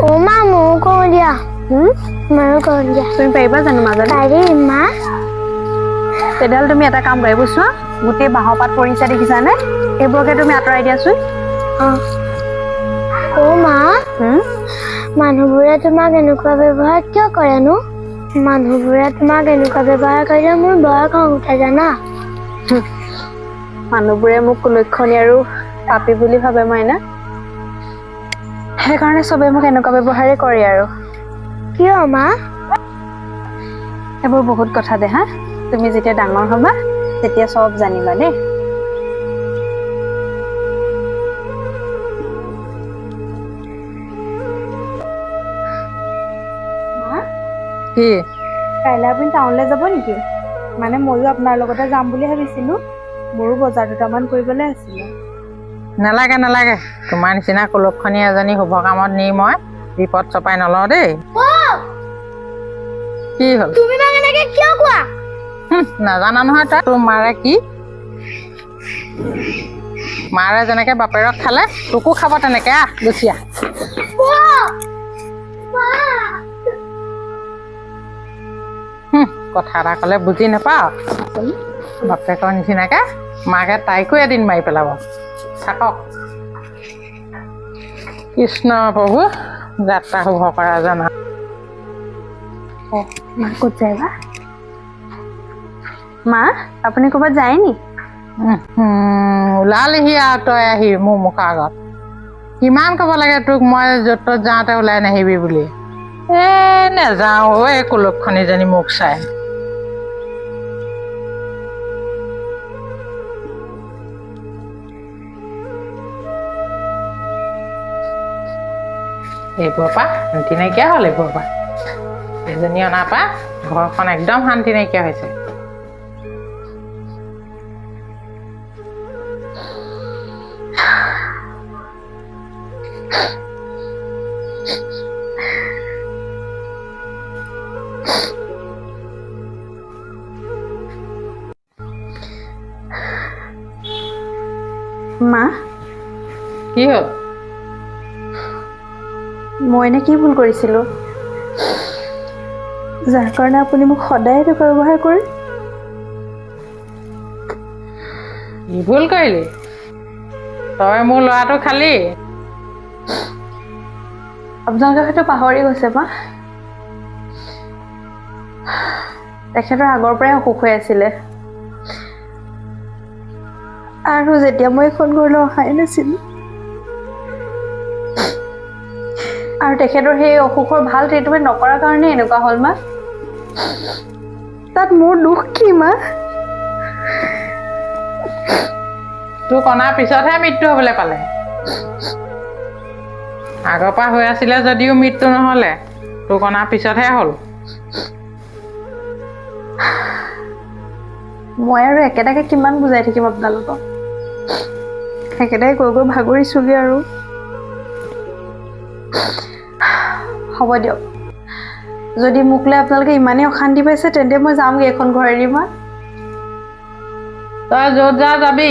অ মা ময়ো কওঁ দিয়া ময়ো কওঁ দিয়া তুমি পাৰিবা জানো মাজতে পাৰিম মা তেতিয়াহ'লে তুমি এটা কাম কৰা এইবোৰ চোৱা গোটেই বাঁহৰ পাত পৰিছে দেখিছানে এইবোৰকে তুমি আঁতৰাই দিয়াচোন অ অ মা হুম? মানুহবোৰে তোমাক এনেকুৱা ব্যৱহাৰ কিয় কৰেনো মানুহবোৰে তোমাক এনেকুৱা ব্যৱহাৰ কৰিলে মোৰ বৰ খং উঠে জানা মানুহবোৰে মোক কুলক্ষণী আৰু পাপী বুলি ভাবে মাইনা সেইকাৰণে চবে মোক এনেকুৱা ব্যৱহাৰেই কৰে আৰু। কিয় মা? সেইবোৰ বহুত কথা দে হা? তুমি যেতিয়া ডাঙৰ হ'বা তেতিয়া চব জানিবা দেই। কি? কাইলৈ আপুনি টাউনলৈ যাব নেকি? মানে ময়ো আপোনাৰ লগতে যাম বুলি ভাবিছিলো। মোৰো বজাৰ দুটামান কৰিবলৈ আছিলে। নালাগে নালাগে। তোমাৰ নিচিনা কুলক্ষণী এজনী শুভ কামত নি মই বিপদ চপাই নলওঁ দেই। কি হ'ল? নাজানা নহয় তই। তোৰ মাৰে কি? মাৰে যেনেকে বাপেৰক খালে তোকো খাব তেনেকে। আহ গুচি আহ। হুম, কথা এটা ক'লে বুজি নাপাওঁ। বাপেকৰ নিচিনাকে মাকে তাইকো এদিন মাৰি পেলাব। থাকক। কৃষ্ণ প্ৰভু যাত্ৰা শুভ কৰা জানা। মা ক'ত যায় বা? মা আপুনি ক'ৰবাত যায় নি? ওলালিহি আৰু তই আহি মোৰ মুখৰ আগত। কিমান ক'ব লাগে তোক মই য'ত ত'ত যাওঁতে ওলাই নাহিবি বুলি। এ নেযাওঁ ঐ কুলক্ষণীজনী মোক চাই। এইবোৰৰ পৰা শান্তি নাইকিয়া হ'ল এইবোৰৰ পৰা। এজনী অনাৰ পৰা ঘৰখন একদম শান্তি নাইকিয়া হৈছে। মা? কি হ'ল? মই এনে কি ভুল কৰিছিলোঁ? যাৰ কাৰণে আপুনি মোক সদায় এনেকুৱা ব্যৱহাৰ কৰে? কি ভুল কৰিলি? তই মোৰ ল'ৰাটো খালি। আপোনালোকে হয়তো পাহৰি গৈছে মা তেখেতৰ আগৰ পৰাই অসুখ হৈ আছিলে। আৰু যেতিয়া মই এইখন ঘৰলৈ অহাই নাছিলোঁ। আৰু তেখেতৰ সেই অসুখৰ ভাল ট্ৰিটমেণ্ট নকৰাৰ কাৰণে এনেকুৱা হ'ল মা। তাত মোৰ দুখ কি মা? তোক অনাৰ পিছতহে মৃত্যু হ'বলৈ পালে। আগৰ পৰা হৈ আছিলে যদিও মৃত্যু নহ'লে তোক অনাৰ পিছতহে হ'ল। মই আৰু একেটাকে কিমান বুজাই থাকিম আপোনালোকক? একেটাই কৈ গৈ ভাগৰিছোগৈ আৰু। হ'ব দিয়ক। যদি মোক লৈ আপোনালোকে ইমানেই অশান্তি পাইছে তেন্তে মই যামগৈ এইখন ঘৰ এৰি মই। তই য'ত যা যাবি।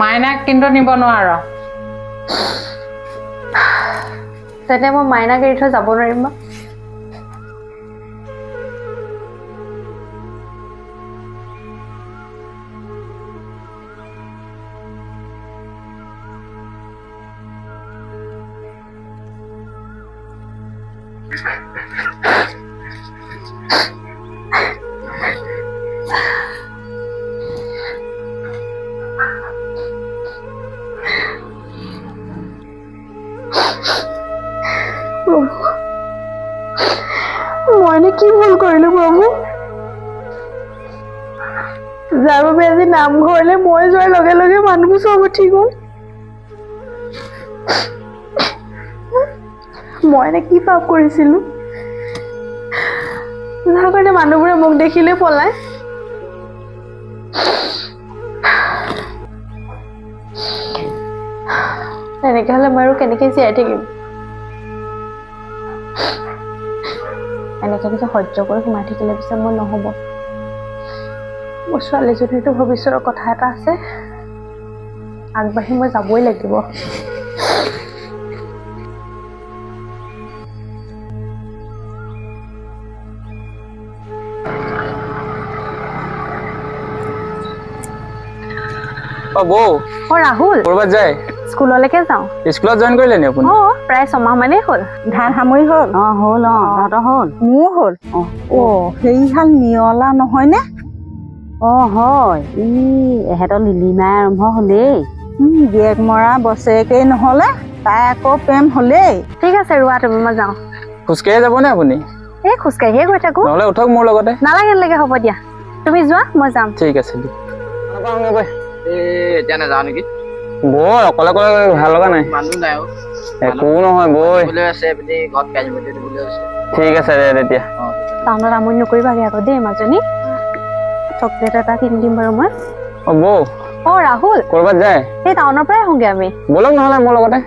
মাইনাক কিন্তু নিব নোৱাৰ। তেন্তে মই মাইনাক এৰি থৈ যাব নোৱাৰিম বা মই এনে কি ভুল কৰিলো প্ৰভু যাৰ বাবে আজি নামঘৰলৈ মই যোৱাৰ লগে লগে মানুহবোৰ চব উঠি গ'ল মই এনে কি পাপ কৰিছিলো? যাৰ কাৰণে মানুহবোৰে মোক দেখিলে পলায়। এনেকে হ'লে মই আৰু কেনেকে জীয়াই থাকিম? বাধাকেইটা সহ্য কৰি সোমাই থাকিলে পিছে মোৰ নহ'ব। মোৰ ছোৱালীজনীৰতো ভৱিষ্যতৰ কথা এটা আছে। আগবাঢ়ি মই যাবই লাগিব। অ বৌ। অ ৰাহুল। কৰবাত যায়? স্কুললৈকে যাওঁ। স্কুলত জইন কৰিলে নি আপুনি? অ প্ৰায় ছমাহ মানেই হ'ল। ধান সামৰি হ'ল? অ হ'ল অ। তহঁতৰ হ'ল? মোৰ হ'ল। অ। অ। সেইহাল নিয়লা নহয়নে? অ হয়। ই এহেঁতৰ লিলিমাই আৰম্ভ হ'লেই। গিয়েক মৰা বছেৰেকেই নহ'লে তাই আকৌ প্ৰেম হ'লেই। ঠিক আছে ৰোৱা তুমি মই যাওঁ। খোজকাঢ়ি যাবনে আপুনি? এই খোজকাঢ়িয়ে গৈ থাকোঁ। নহ'লে উঠক মোৰ লগতে। নালাগে নালাগে হ'ব দিয়া। তুমি যোৱা মই যাম। ঠিক আছে এই এতিয়া নাযাওঁ নেকি? বৈ অকলে অকলে ভাল লগা নাই? মানুহ নাই অ'। একো নহয় বৈ। ঠিক আছে দে তেতিয়া। টাউনত আমনি নকৰিবাগে আকৌ দেই মাজনী। চকলেট এটা কিনি দিম বাৰু মই। অ বৌ। অ ৰাহুল। ক'ৰবাত যায়? এই টাউনৰ পৰাই আহোঁগে আমি। ব'লক নহ'লে মোৰ লগতে।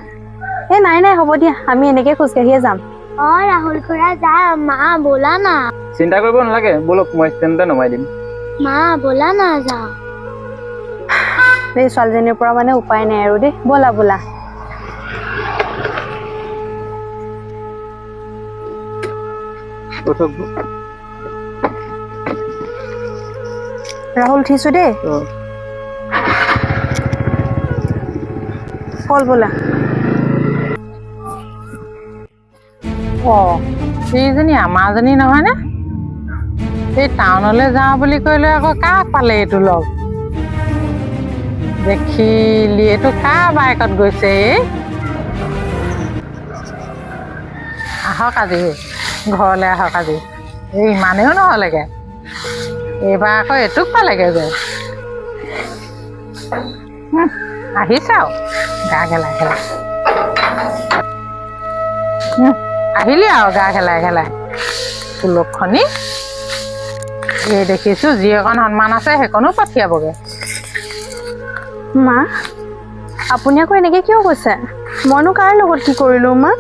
এই নাই নাই হ'ব দিয়া। আমি এনেকে খোজকাঢ়িয়ে যাম। অ ৰাহুল খুৰা যা। মা ব'লা না। চিন্তা কৰিব নালাগে। ব'লক মই ষ্টেণ্ডতে নমাই দিম। মা ব'লা না যাওঁ এই ছোৱালীজনীৰ পৰা মানে উপায় নাই আৰু দেই। ব'লা ব'লা। ৰাহুল উঠিছো দেই। অ। ব'ল অ এইজনী আমাৰজনী নহয়নে এই টাউনলৈ যাওঁ বুলি ক'লে আকৌ কাক পালে এইটো লগ? দেখিলি এইটো কাৰ বাইকত গৈছে আহক আজি ঘৰলৈ আহক আজি। এই ইমানেও নহ'লেগে। এইবাৰ আকৌ এইটোক পালেগে যে। আহিছে আৰু গা গেলাই হুঁ, আহিলি আৰু গা খেলাই খেলাই তুলকখনি এই দেখিছোঁ যি অকণ সন্মান আছে সেইকণো পঠিয়াবগৈ। মা আপুনি আকৌ এনেকে কিয় কৈছে? মইনো কাৰ লগত কি কৰিলো মা?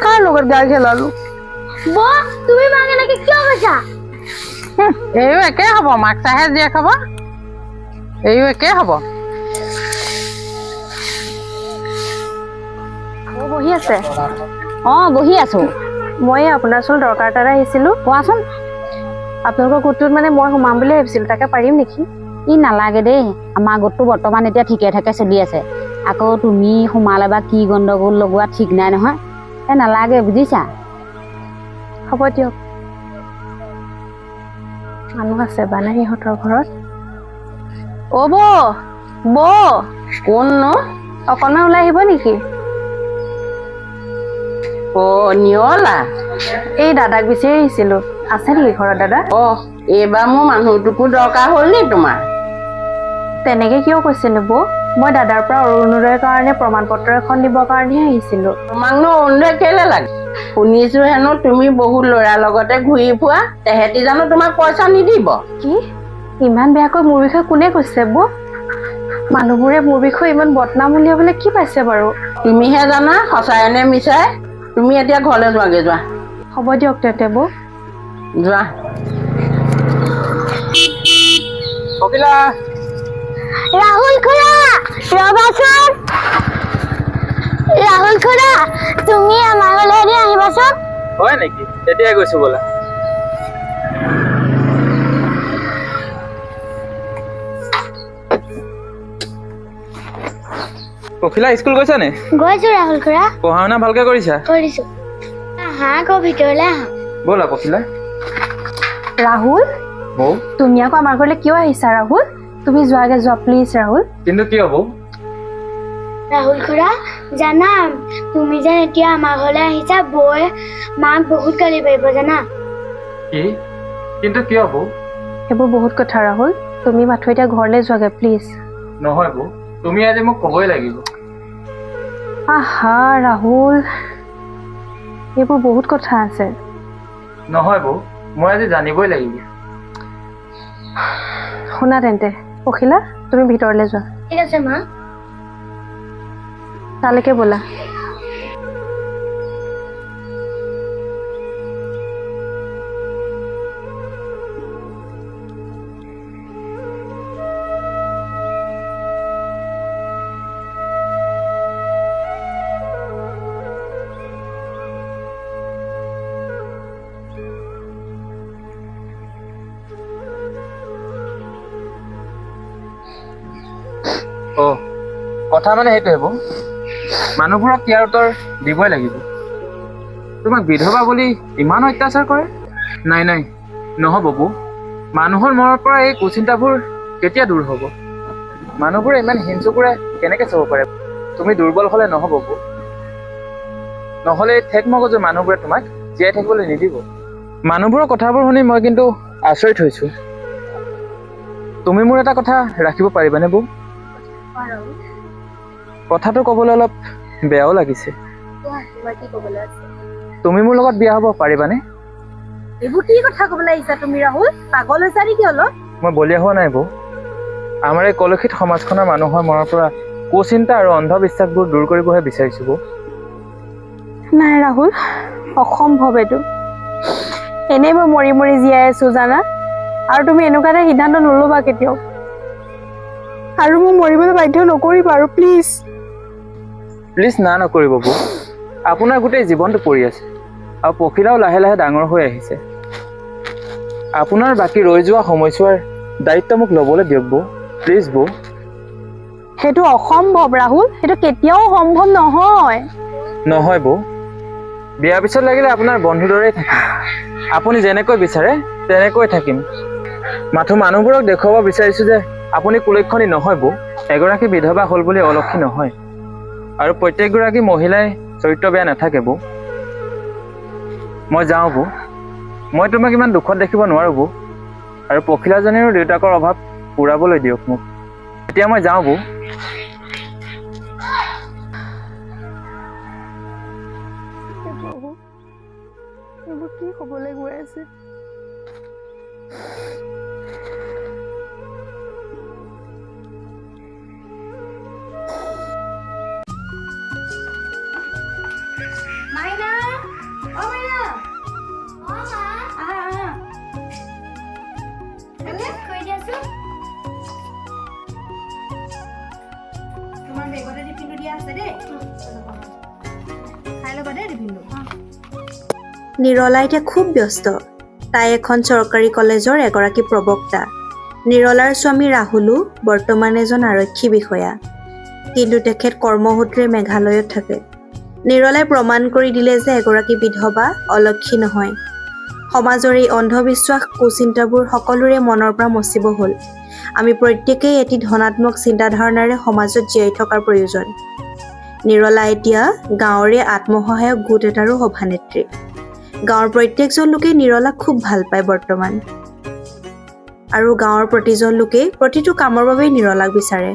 কাৰ লগত গা খেলালো? বৌ তুমি মাক এনেকে কিয় কৈছা? হুঁ, এইও একেই হ'ব মাক চাহে জীয়েক হ'ব। এইও একেই হ'ব। বহি আছে। অ বহি আছো। মই আপোনাৰ ওচৰত দৰকাৰ এটাত আহিছিলোঁ। কোৱাচোন আপোনালোকৰ গোটটোত মানে মই সোমাম বুলি ভাবিছিলোঁ তাকে পাৰিম নেকি? ই নালাগে দেই। আমাৰ গোটটো বৰ্তমান এতিয়া ঠিকে ঠাকে চলি আছে। আকৌ তুমি সোমালে বা কি গণ্ডগোল লগোৱা ঠিক নাই নহয়। এ নালাগে বুজিছা? হ'ব দিয়ক। মানুহ আছে বা নাই সিহঁতৰ ঘৰত? অ বৌ বৌ। কোননো অকণমান ওলাই আহিব নেকি? অ নিয়লা। এই দাদাক বিচাৰি আহিছিলোঁ। আছে নেকি ঘৰত দাদা? অ এইবাৰ মোৰ মানুহটোকো দৰকাৰ হ'ল নি তোমাৰ? তেনেকে কিয় কৈছেনো বৌ? মই দাদাৰ পৰা অৰুণোদয়ৰ কাৰণে প্ৰমাণ পত্ৰ এখন দিবৰ কাৰণেহে আহিছিলোঁ। তোমাকনো অৰুণোদয় কেলে লাগে? শুনিছো হেনো তুমি বহুত ল'ৰাৰ লগতে ঘূৰি ফুৰা। তেহেঁতি জানো তোমাক পইচা নিদিব। কি? ইমান বেয়াকৈ মোৰ বিষয়ে কোনে কৈছে বৌ? মানুহবোৰে মোৰ বিষয়ে ইমান বদনাম উলিয়াবলৈ কি পাইছে বাৰু? তুমিহে জানা সঁচাই নে মিছাই? তুমি এতিয়া ঘৰলৈ যোৱাগে যোৱা। হ'ব দিয়ক তেন্তে বৌ। যোৱা। কপিলা ৰাহুল খুৰা ৰবাচোন ৰাহুল খুৰা তুমি আমাৰ ঘৰলৈ আহিবাচোন হয় নেকি? তেতিয়াই গৈছো বোলা। কপিলা স্কুল গৈছা নে? গৈছো ৰাহুল খুৰা পঢ়া শুনা ভালকে কৰিছা? কৰিছো। আহা আকৌ ভিতৰলৈ আহা। ব'লা কপিলা ৰাহুল বৌ। তুমি আকৌ আমাৰ ঘৰলৈ কিয় আহিছা ৰাহুল? তুমি যোৱাগে যোৱা প্লিজ ৰাহুল। কিন্তু কি হ'ব? ৰাহুল খুৰা জানা তুমি যেন এতিয়া আমাৰ ঘৰলৈ আহিছা বৌয়ে মাক বহুত গালি পাৰিব জানা। কি? কিন্তু কি হ'ব? সেইবোৰ বহুত কথা ৰাহুল। তুমি মাথো এতিয়া ঘৰলৈ যোৱাগে প্লিজ নহয় বৌ তুমি আজি মোক ক'বই লাগিব। আহা ৰাহুল। এইবোৰ বহুত কথা আছে। নহয় বৌ মই আজি জানিবই লাগিব। শুনা তেন্তে। পখিলা তুমি ভিতৰলৈ যোৱা। ঠিক আছে মা। তালৈকে ব'লা। কথা মানে সেইটোৱে বৌ। মানুহবোৰক ইয়াৰ উত্তৰ দিবই লাগিব। তোমাক বিধৱা বুলি ইমান অত্যাচাৰ কৰে? নাই নাই নহ'ব বৌ। মানুহৰ মনৰ পৰা এই কুচিন্তাবোৰ কেতিয়া দূৰ হ'ব? মানুহবোৰে ইমান হিংসুকুৰে কেনেকৈ চাব পাৰে? তুমি দুৰ্বল হ'লে নহ'ব বৌ। নহ'লে এই ঠেক মগজুৰ মানুহবোৰে তোমাক জীয়াই থাকিবলৈ নিদিব। মানুহবোৰৰ কথাবোৰ শুনি মই কিন্তু আচৰিত হৈছোঁ। তুমি মোৰ এটা কথা ৰাখিব পাৰিবানে বৌ? কথাটো ক'বলৈ অলপ বেয়াও লাগিছে। তুমি মোৰ লগত বিয়া হ'ব পাৰিবানে? এইবোৰ কি কথা ক'বলৈ আহিছা তুমি ৰাহুল? পাগল হৈছা নেকি অলপ? মই বলিয়া হোৱা নাই বৌ। আমাৰ এই কলুষিত সমাজখনৰ মানুহৰ মনৰ পৰা কুচিন্তা আৰু অন্ধবিশ্বাসবোৰ দূৰ কৰিবহে বিচাৰিছোঁ বৌ। নাই ৰাহুল অসম্ভৱ এইটো। এনেই মই মৰি মৰি জীয়াই আছো জানা। আৰু তুমি এনেকুৱা এটা সিদ্ধান্ত নল'বা কেতিয়াও। আৰু মোক মৰিবলৈ বাধ্য নকৰিবা আৰু প্লিজ। প্লিজ না নকৰিব বৌ। আপোনাৰ গোটেই জীৱনটো পৰি আছে আৰু পখিলাও লাহে লাহে ডাঙৰ হৈ আহিছে। আপোনাৰ বাকী ৰৈ যোৱা সময়ছোৱাৰ দায়িত্ব মোক ল'বলৈ দিয়ক বৌ। প্লিজ বৌ। সেইটো অসম্ভৱ ৰাহুল। সেইটো কেতিয়াও সম্ভৱ নহয়। নহয় বৌ। বিয়াৰ পিছত লাগিলে আপোনাৰ বন্ধুৰ দৰেই থাকিম। আপুনি যেনেকৈ বিচাৰে তেনেকৈ থাকিম। মাথো মানুহবোৰক দেখুৱাব বিচাৰিছোঁ যে আপুনি কুলক্ষণী নহয় বৌ। এগৰাকী বিধৱা হ'ল বুলি অলক্ষী নহয়। আৰু প্ৰত্যেকগৰাকী মহিলাই চৰিত্ৰ বেয়া নাথাকে বৌ। মই যাওঁ বৌ। মই তোমাক ইমান দুখত দেখিব নোৱাৰোঁ বৌ। আৰু পখিলাজনীৰো দেউতাকৰ অভাৱ পূৰাবলৈ দিয়ক মোক। এতিয়া মই যাওঁ বৌ। মাইনা? মাইনা? মা। বেগতে দিয়া আছে খাই ল'বা টিফিনটো নিৰলা এতিয়া খুব ব্যস্ত। তাই এখন চৰকাৰী কলেজৰ এগৰাকী প্ৰবক্তা। নিৰলাৰ স্বামী ৰাহুলো বৰ্তমান এজন আৰক্ষী বিষয়া। কিন্তু তেখেত কৰ্মসূত্ৰে মেঘালয়ত থাকে। নিৰলাই প্ৰমাণ কৰি দিলে যে এগৰাকী বিধৱা অলক্ষী নহয়। সমাজৰ এই অন্ধবিশ্বাস কুচিন্তাবোৰ সকলোৰে মনৰ পৰা মচিব হ'ল। আমি প্ৰত্যেকেই এটি ধনাত্মক চিন্তাধাৰণাৰে সমাজত জীয়াই থকাৰ প্ৰয়োজন। নিৰলা এতিয়া গাঁৱৰে আত্মসহায়ক গোট এটাৰো সভানেত্ৰী। গাঁৱৰ প্ৰত্যেকজন লোকেই নিৰলাক খুব ভাল পায় বৰ্তমান। আৰু গাঁৱৰ প্ৰতিজন লোকেই প্ৰতিটো কামৰ বাবেই নিৰলাক বিচাৰে।